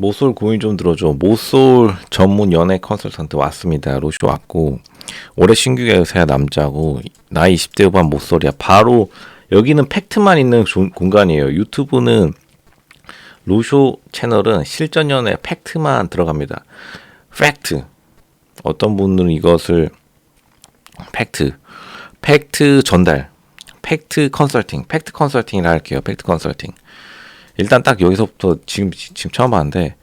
모솔 고민 좀 들어줘. 모솔 전문 연애 컨설턴트 왔습니다. 로쇼 왔고 올해 신규 계약사야 남자고 나이 20대 후반 모솔이야. 바로 여기는 팩트만 있는 조- 공간이에요. 유튜브는 로쇼 채널은 실전 연애 팩트만 들어갑니다. 팩트. 어떤 분들은 이것을 팩트, 팩트 전달, 팩트 컨설팅, 팩트 컨설팅이라 할게요. 팩트 컨설팅. 일단 딱 여기서부터 지금 지금 처음 봤는데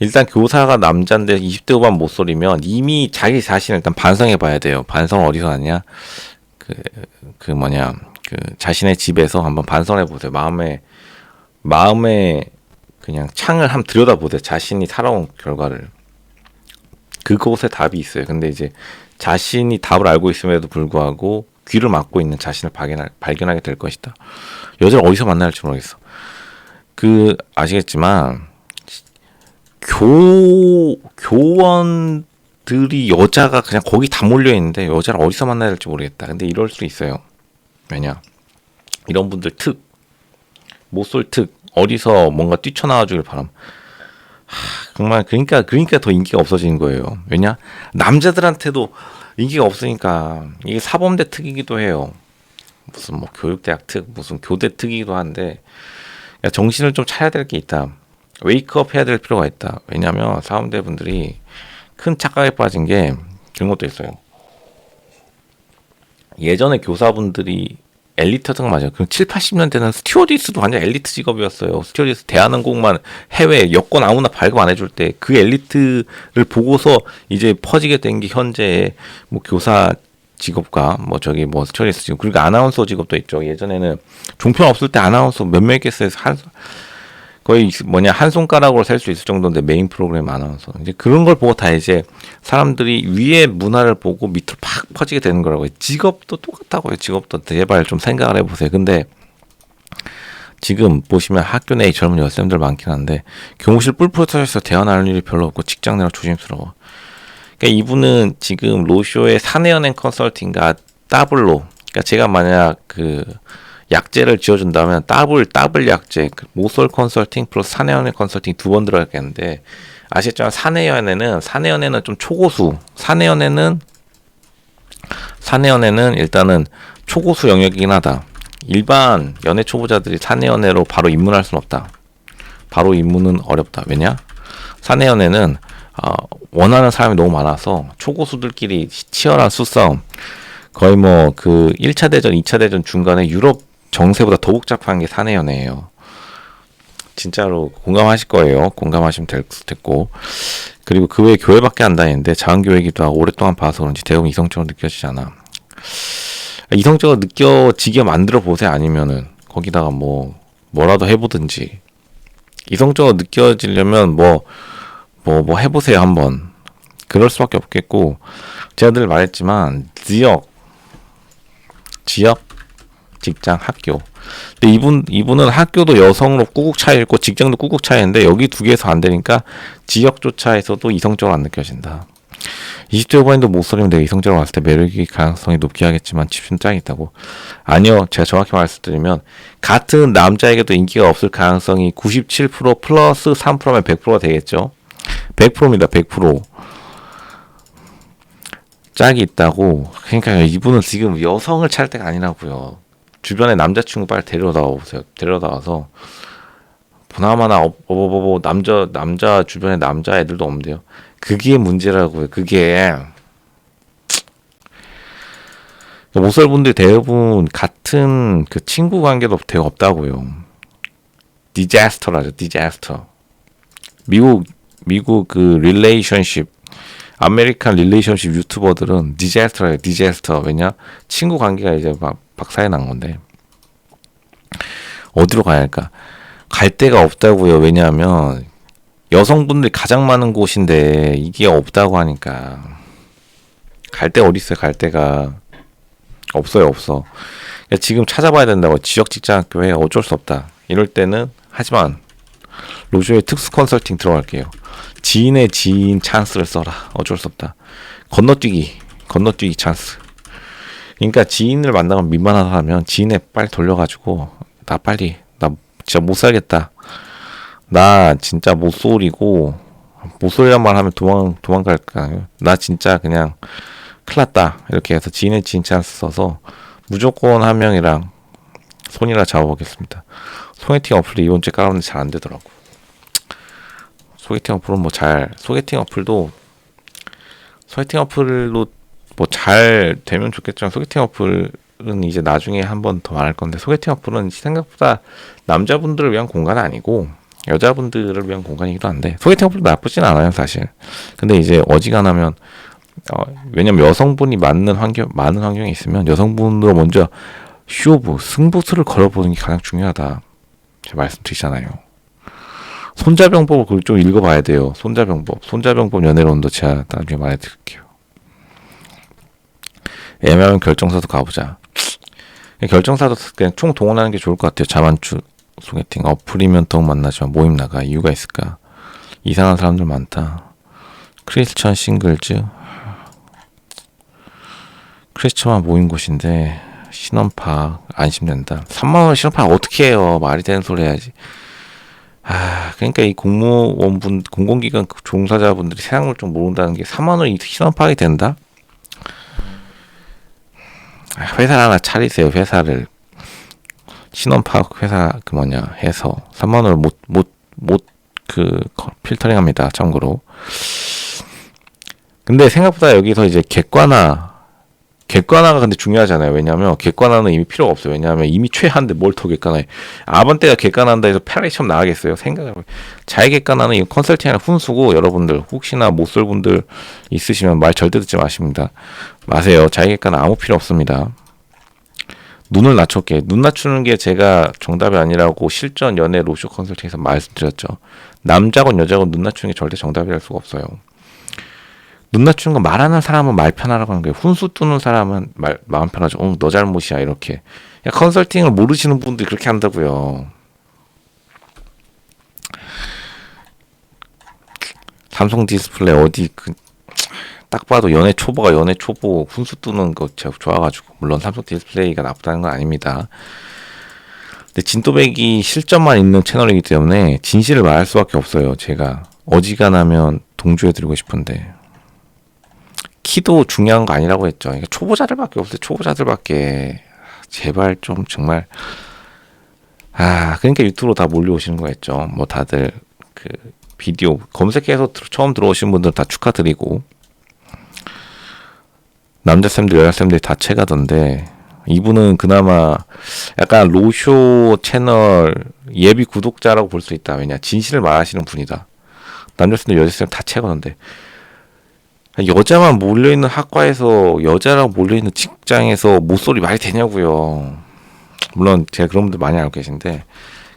일단 교사가 남자인데 20대 후반 못소리면 이미 자기 자신을 일단 반성해 봐야 돼요. 반성 어디서 하냐? 그, 그 뭐냐, 그 자신의 집에서 한번 반성해 보세요. 마음에, 마음에 그냥 창을 한번 들여다 보세요. 자신이 살아온 결과를. 그곳에 답이 있어요. 근데 이제 자신이 답을 알고 있음에도 불구하고 귀를 막고 있는 자신을 발견할, 발견하게 될 것이다. 여자를 어디서 할지 모르겠어. 그 아시겠지만 교 교원들이 여자가 그냥 거기 다 몰려 있는데 여자를 어디서 만나야 될지 모르겠다. 근데 이럴 수 있어요. 왜냐? 이런 분들 특 못쏠 특 어디서 뭔가 뛰쳐나와 주길 바람. 하, 정말 그러니까 그러니까 더 인기가 없어지는 거예요. 왜냐? 남자들한테도 인기가 없으니까 이게 사범대 특이기도 해요. 무슨 뭐 교육대학 특 무슨 교대 특이기도 한데 야, 정신을 좀 차려야 될 게 있다. 웨이크업 해야 될 필요가 있다. 왜냐하면 사범대 분들이 큰 착각에 빠진 게 그런 것도 있어요. 예전에 교사분들이 엘리트였던 거 맞아요. 그럼 7, 80년대는 스튜어디스도 완전 엘리트 직업이었어요. 스튜어디스 대한항공만 해외 여권 아무나 발급 안 해줄 때 그 엘리트를 보고서 이제 퍼지게 된 게 현재 뭐 교사 직업과 뭐 저기 뭐 스튜어디스 직업 그리고 아나운서 직업도 있죠. 예전에는 종편 없을 때 아나운서 몇명 있겠어요. 한 거의 뭐냐 한 손가락으로 셀 수 있을 정도인데 메인 프로그램 아나운서 이제 그런 걸 보고 다 이제 사람들이 위의 문화를 보고 밑으로 팍 퍼지게 되는 거라고요. 직업도 똑같다고요. 직업도 제발 좀 생각을 해보세요. 근데 지금 보시면 학교 내에 젊은 여쌤들 많긴 한데 교무실 뿔뿔 터져서 대화 나눌 일이 별로 없고 직장 내로 조심스러워. 그러니까 이분은 지금 로쇼의 사내연행 컨설팅과 더블로. 그러니까 제가 만약 그 약제를 지어준다면 더블 더블 약제 그 모솔 컨설팅 플러스 사내연애 컨설팅 두 번 들어가겠는데 아시겠지만 사내연애는 사내연애는 좀 초고수. 사내연애는 사내연애는 일단은 초고수 영역이긴 하다. 일반 연애 초보자들이 사내연애로 바로 입문할 수는 없다. 바로 입문은 어렵다. 왜냐? 사내연애는 어, 원하는 사람이 너무 많아서 초고수들끼리 치열한 수싸움 거의 뭐 그 1차 대전, 2차 대전 중간에 유럽 정세보다 더 복잡한 게 사내연애예요. 진짜로 공감하실 거예요. 공감하시면 될 됐고 그리고 그 외에 교회밖에 안 다니는데 자원교회기도 하고 오랫동안 봐서 그런지 대부분 이성적으로 느껴지잖아. 이성적으로 느껴지게 만들어 보세요. 아니면은 거기다가 뭐 뭐라도 해보든지 이성적으로 느껴지려면 뭐 뭐 뭐 해보세요 한번. 그럴 수밖에 없겠고 제가 늘 말했지만 지역 지역 직장 학교. 근데 이분 이분은 학교도 여성으로 꾹꾹 차 있고 직장도 꾹꾹 차 있는데 여기 두 개에서 안 되니까 지역조차에서도 이성적으로 안 느껴진다. 20대 후반인도 목소리면 내가 이성적으로 왔을 때 매력이 가능성이 높게 하겠지만 집중 짱이 있다고. 아니요 제가 정확히 말씀드리면 같은 남자에게도 인기가 없을 가능성이 97% 플러스 3%면 100%가 되겠죠 100%입니다 100% 짝이 있다고. 그러니까 이분은 지금 여성을 찾을 때가 아니라고요. 주변에 남자친구 빨리 데려다 오세요. 데려다 와서 보나마나 어버버버 남자 남자 주변에 남자 애들도 없는데요. 그게 문제라고요. 그게 모설분들 대부분 같은 그 친구 관계도 되게 없다고요. 디자스터라죠 디자스터. 미국 미국 그 릴레이션십 아메리칸 릴레이션십 유튜버들은 디자스터예요 디자스터. 왜냐? 친구 관계가 이제 막 박사에 난 건데. 어디로 가야 할까? 갈 데가 없다고요. 왜냐하면 여성분들이 가장 많은 곳인데 이게 없다고 하니까. 갈 데 어디 있어요? 갈 데가 없어요 없어. 그러니까 지금 찾아봐야 된다고. 지역 직장 학교에 어쩔 수 없다. 이럴 때는 하지만 로조의 특수 컨설팅 들어갈게요 지인의 지인 찬스를 써라. 어쩔 수 없다. 건너뛰기, 건너뛰기 찬스. 그러니까 지인을 만나면 민망하다면 지인에 빨리 돌려가지고 나 빨리 나 진짜 못 살겠다. 나 진짜 못 쏠이고 못쏠이란 말 하면 도망 도망갈까 나 진짜 그냥 큰일났다 이렇게 해서 지인의 지인 찬스 써서 무조건 한 명이랑 손이라 잡아보겠습니다 소개팅 어플이 이번 주에 깔았는데 잘 안 되더라고 소개팅 어플은 뭐 잘 소개팅 어플도 소개팅 어플로 뭐 잘 되면 좋겠지만 소개팅 어플은 이제 나중에 한 번 더 말할 건데 소개팅 어플은 생각보다 남자분들을 위한 공간 아니고 여자분들을 위한 공간이기도 한데 소개팅 어플도 나쁘진 않아요 사실. 근데 이제 어지간하면 어, 왜냐면 여성분이 맞는 환경 많은 환경에 있으면 여성분으로 먼저 쇼부 승부수를 걸어보는 게 가장 중요하다. 제가 말씀드리잖아요 손자병법 그걸 좀 읽어봐야 돼요. 손자병법. 손자병법 연애론도 제가 나중에 말해드릴게요. 애매하면 결정사도 가보자. 결정사도 그냥 총 동원하는 게 좋을 것 같아요. 자만추 소개팅. 어플이면 더욱 만나지만 모임 나가. 이유가 있을까? 이상한 사람들 많다. 크리스천 싱글즈. 크리스천만 모인 곳인데 신혼파 안심된다. 3만 원 신혼파 어떻게 해요? 말이 되는 소리 해야지 아 그러니까 이 공무원분 공공기관 그 종사자분들이 세상을 좀 모른다는 게 3만원 신혼파악이 된다 아, 회사를 하나 차리세요 회사를 신원 파악 회사 그 뭐냐 해서 3만 원을 못 못 못 그 필터링합니다. 참고로. 근데 생각보다 여기서 이제 객관화 객관화가 근데 중요하잖아요. 왜냐하면 객관화는 이미 필요가 없어요. 왜냐하면 이미 최하인데 뭘 더 객관화해. 아반떼가 객관한다 해서 페라리 처럼 나가겠어요. 생각을 자기 객관화는 이 컨설팅이나 훈수고 여러분들 혹시나 못쏠분들 있으시면 말 절대 듣지 마십니다. 마세요. 자기 객관화 아무 필요 없습니다. 눈을 낮췄게 눈 낮추는 게 제가 정답이 아니라고 실전 연애 로쇼 컨설팅에서 말씀드렸죠. 남자건 여자건 눈 낮추는 게 절대 정답이랄 수가 없어요. 눈 낮추는 거 말하는 사람은 말 편하라고 하는 거예요. 훈수 뜨는 사람은 말 마음 편하죠. 어, 너 잘못이야 이렇게. 야, 컨설팅을 모르시는 분들이 그렇게 한다고요. 삼성 디스플레이 어디 그 딱 봐도 연애 초보가 연애 초보 훈수 뜨는 거 제가 좋아가지고 물론 삼성 디스플레이가 나쁘다는 건 아닙니다. 근데 진또배기 실점만 있는 채널이기 때문에 진실을 말할 수밖에 없어요. 제가 어지간하면 동조해드리고 싶은데 키도 중요한 거 아니라고 했죠. 그러니까 초보자들밖에 없어요. 초보자들밖에 제발 좀 정말 아 그러니까 유튜브로 다 몰려오시는 거였죠. 뭐 다들 그 비디오 검색해서 처음 들어오신 분들 다 축하드리고 남자 쌤들 여자 쌤들이 다 채가던데 이분은 그나마 약간 로쇼 채널 예비 구독자라고 볼 수 있다. 왜냐 진실을 말하시는 분이다. 남자 쌤들 여자 쌤다 채가던데 여자만 몰려 있는 학과에서 여자랑 몰려 있는 직장에서 모쏠이 말이 되냐고요. 물론 제가 그런 분들 많이 알고 계신데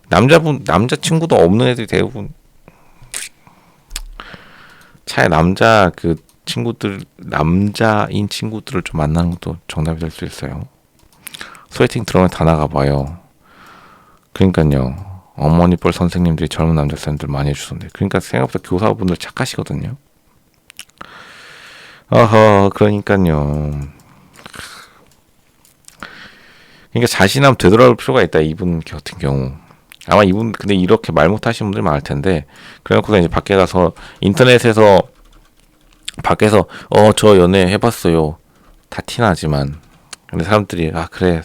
남자분 남자 친구도 없는 애들이 대부분 차에 남자 그 친구들 남자인 친구들을 좀 만나는 것도 정답이 될 수 있어요. 소개팅 들어오면 다 나가봐요. 그러니까요. 어머니 뻘 선생님들이 젊은 남자 쌤들 많이 해주던데. 그러니까 생각보다 교사분들 착하시거든요. 어허, 그러니까요. 그러니까 자신함 되돌아올 필요가 있다. 이분 같은 경우. 아마 이분 근데 이렇게 말 못하시는 분들이 많을 텐데 그래놓고서 이제 밖에 가서 인터넷에서 밖에서 어 저 연애 해봤어요 다 티나지만 근데 사람들이 아 그래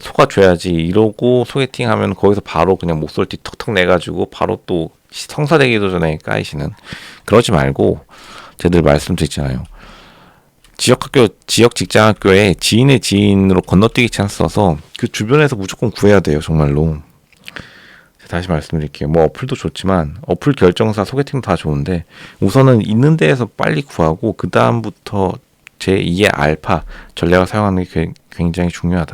속아줘야지 이러고 소개팅 하면 거기서 바로 그냥 목소리 턱턱 내가지고 바로 또 성사되기도 전에 까이시는 그러지 말고 제들 말씀드렸잖아요 지역 학교 지역 직장 학교에 지인의 지인으로 건너뛰기 찬스 써서 그 주변에서 무조건 구해야 돼요 정말로 다시 말씀드릴게요. 뭐 어플도 좋지만 어플 결정사 소개팅 다 좋은데 우선은 있는 데에서 빨리 구하고 그 다음부터 제 2의 알파 전략을 사용하는 게 굉장히 중요하다.